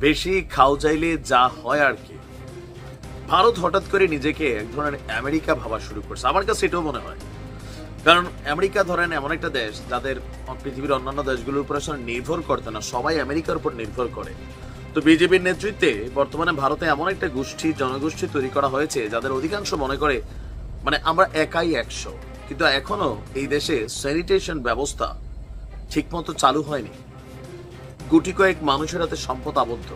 বেশি খাও চাইলে যা হয় আর কি। ভারত হঠাৎ করে নিজেকে এক ধরনের আমেরিকা ভাবা শুরু করছে। আমার কাছে এটাও মনে হয়। কারণ আমেরিকা ধরেন এমন একটা দেশ, যাদের পৃথিবীর অন্যান্য দেশগুলোর উপর আসলে নির্ভর করতে না, সবাই আমেরিকার উপর নির্ভর করে। তো বিজেপির নেতৃত্বে বর্তমানে ভারতে এমন একটা গোষ্ঠী, জনগোষ্ঠী তৈরি করা হয়েছে, যাদের অধিকাংশ মনে করে মানে আমরা একাই একশো। কিন্তু এখনও এই দেশে স্যানিটেশন ব্যবস্থা ঠিকমতো চালু হয়নি। গুটি কয়েক মানুষের হাতে সম্পদ আবদ্ধ,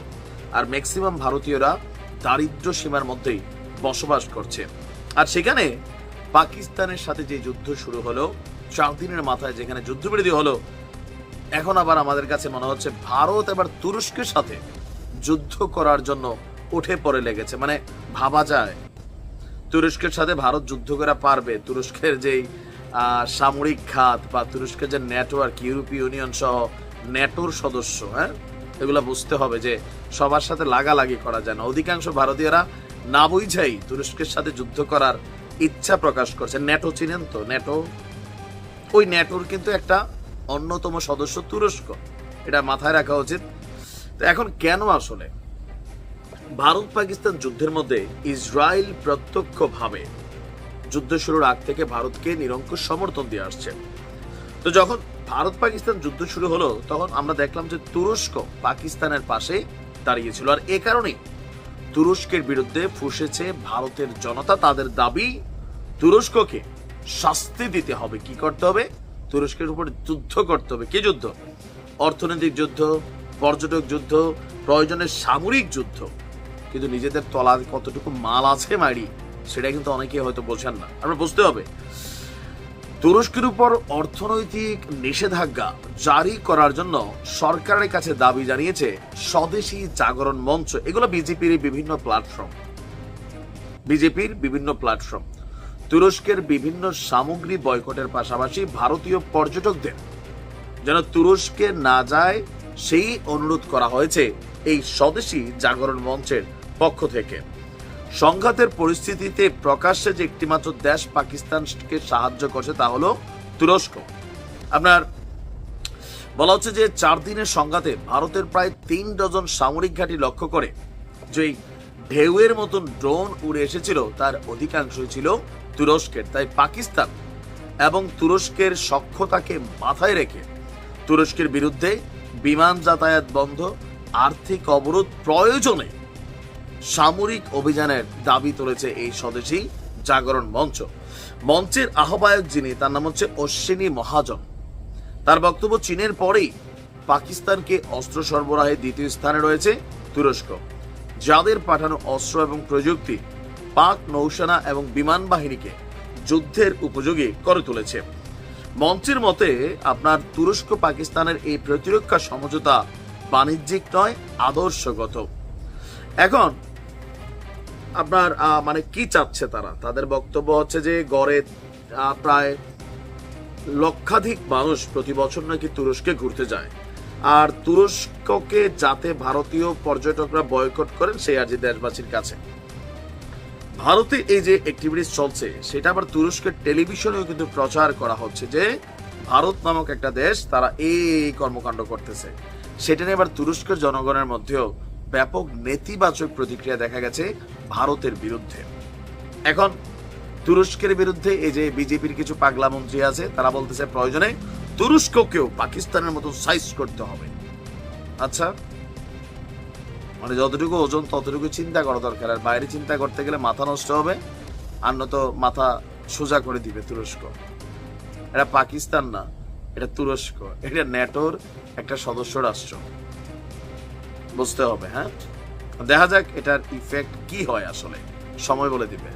আর ম্যাক্সিমাম ভারতীয়রা দারিদ্র সীমার মধ্যেই বসবাস করছে। আর সেখানে পাকিস্তানের সাথে যে যুদ্ধ শুরু হলো, চার দিনের মাথায় যেখানে যুদ্ধবিরতি হলো, এখন আবার আমাদের কাছে মনে হচ্ছে ভারত এবার তুরস্কের সাথে যুদ্ধ করার জন্য উঠে পড়ে লেগেছে। মানে ভাবা যায়, তুরস্কের সাথে ভারত যুদ্ধ করা পারবে। তুরস্কের যেই সামরিক খাত বা তুরস্কের যে নেটওয়ার্ক ইউরোপীয় ইউনিয়ন সহ ন্যাটোর সদস্য হ্যাঁ? এগুলো বুঝতে হবে যে সবার সাথে লাগালাগি করা যায় না। অধিকাংশ ভারতীয়রা না বুঝাই তুরস্কের সাথে যুদ্ধ করার ইচ্ছা প্রকাশ করছে। ন্যাটো চিনেন তো? ন্যাটো? ওই ন্যাটোর কিন্তু একটা অন্যতম সদস্য তুরস্ক। এটা মাথায় রাখা উচিত। এখন কেন আসলে? ভারত পাকিস্তান যুদ্ধের মধ্যে ইসরায়েল প্রত্যক্ষভাবে যুদ্ধ শুরুর আগ থেকে ভারতকে নিরঙ্কুশ সমর্থন দিয়ে আসছে। তো যখন ভারত পাকিস্তান যুদ্ধ শুরু হলো, তখন আমরা দেখলাম যে তুরস্ক পাকিস্তানের পাশে দাঁড়িয়েছিল। আর এ কারণেই তুরস্কের বিরুদ্ধে ফুসেছে ভারতের জনতা। তাদের দাবি, তুরস্ককে শাস্তি দিতে হবে। কি করতে হবে? তুরস্কের উপর যুদ্ধ করতে হবে। কি যুদ্ধ? অর্থনৈতিক যুদ্ধ, পর্যটক যুদ্ধ, প্রয়োজনে সামরিক যুদ্ধ। কিন্তু নিজেদের তলা কতটুকু মাল আছে মারি সেটা কিন্তু অনেকে হয়তো বোঝেন না। আমরা বুঝতে হবে। তুরস্কের উপর অর্থনৈতিক নিষেধাজ্ঞা জারি করার জন্য সরকারের কাছে দাবি জানিয়েছে স্বদেশী জাগরণ মঞ্চ। এগুলো বিজেপির বিভিন্ন প্ল্যাটফর্ম বিজেপির বিভিন্ন প্ল্যাটফর্ম তুরস্কের বিভিন্ন সামগ্রী বয়কটের পাশাপাশি ভারতীয় পর্যটকদের। যেন তুরস্কে না যায়, সেই অনুরোধ করা হয়েছে এই স্বদেশী জাগরণ মঞ্চের পক্ষ থেকে। সংঘাতের পরিস্থিতিতে প্রকাশ্যে যে একটিমাত্র দেশ পাকিস্তানকে সাহায্য করছে তা হলো তুরস্ক। আপনার, বলা হচ্ছে যে চার দিনের সংঘাতে ভারতের প্রায় তিন ডজন সামরিক ঘাঁটি লক্ষ্য করে যে ঢেউয়ের মতন ড্রোন উড়ে এসেছিল, তার অধিকাংশই ছিল তুরস্কের। তাই পাকিস্তান এবং তুরস্কের সক্ষতাকে মাথায় রেখে তুরস্কের বিরুদ্ধে বিমান যাতায়াত বন্ধ, আর্থিক অবরোধ প্রয়োজনে সামরিক অভিযানের দাবি তুলেছে এই স্বদেশী জাগরণ মঞ্চ। মঞ্চের আহ্বায়ক যিনি, তার নাম হচ্ছে অশ্বিনী মহাজন। তার বক্তব্য, চীনের পরেই পাকিস্তানকে অস্ত্র সরবরাহে দ্বিতীয় স্থানে রয়েছে তুরস্ক, যাদের পাঠানো অস্ত্র এবং প্রযুক্তি পাক নৌসেনা এবং বিমান বাহিনীকে যুদ্ধের উপযোগী করে তুলেছে। মঞ্চের মতে, আপনার তুরস্ক পাকিস্তানের এই প্রতিরক্ষা সমঝোতা বাণিজ্যিক নয়, আদর্শগত। এখন আপনার মানে কি চাচ্ছে তারা? তাদের বক্তব্য হচ্ছে যে গড়ে প্রায় লক্ষাধিক মানুষ প্রতি বছর নাকি তুরস্কে ঘুরতে যায়। আর তুরস্ককে যাতে ভারতীয় পর্যটকরা বয়কট করেন, সেই আর্জি দেশবাসীর কাছে। ভারতে এই যে অ্যাক্টিভিটিস চলছে, সেটা আবার তুরস্কের টেলিভিশনেও কিন্তু প্রচার করা হচ্ছে যে ভারত নামক একটা দেশ তারা এই কর্মকাণ্ড করতেছে। সেটা নিয়ে এবার তুরস্কের জনগণের মধ্যেও ব্যাপক নেতিবাচক প্রতিক্রিয়া দেখা গেছে। ভারতের বিরুদ্ধে। এখন, তুরস্কের বিরুদ্ধে এই যে বিজেপির কিছু পাগলা মন্ত্রী আছে, তারা বলতেছে প্রয়োজনে তুরস্ককেও পাকিস্তানের মতো সাইজ করতে হবে। আচ্ছা মানে যতটুকু ওজন, ততটুকু চিন্তা করা দরকার। আর বাইরে চিন্তা করতে গেলে মাথা নষ্ট হবে, আর নয়তো মাথা সোজা করে দিবে তুরস্ক। এটা পাকিস্তান না, এটা তুরস্ক। এটা ন্যাটোর একটা সদস্য রাষ্ট্র। বুঝতে হবে হ্যাঁ? দেখা যাক এটার ইফেক্ট কি হয় আসলে। সময় বলে দিবে।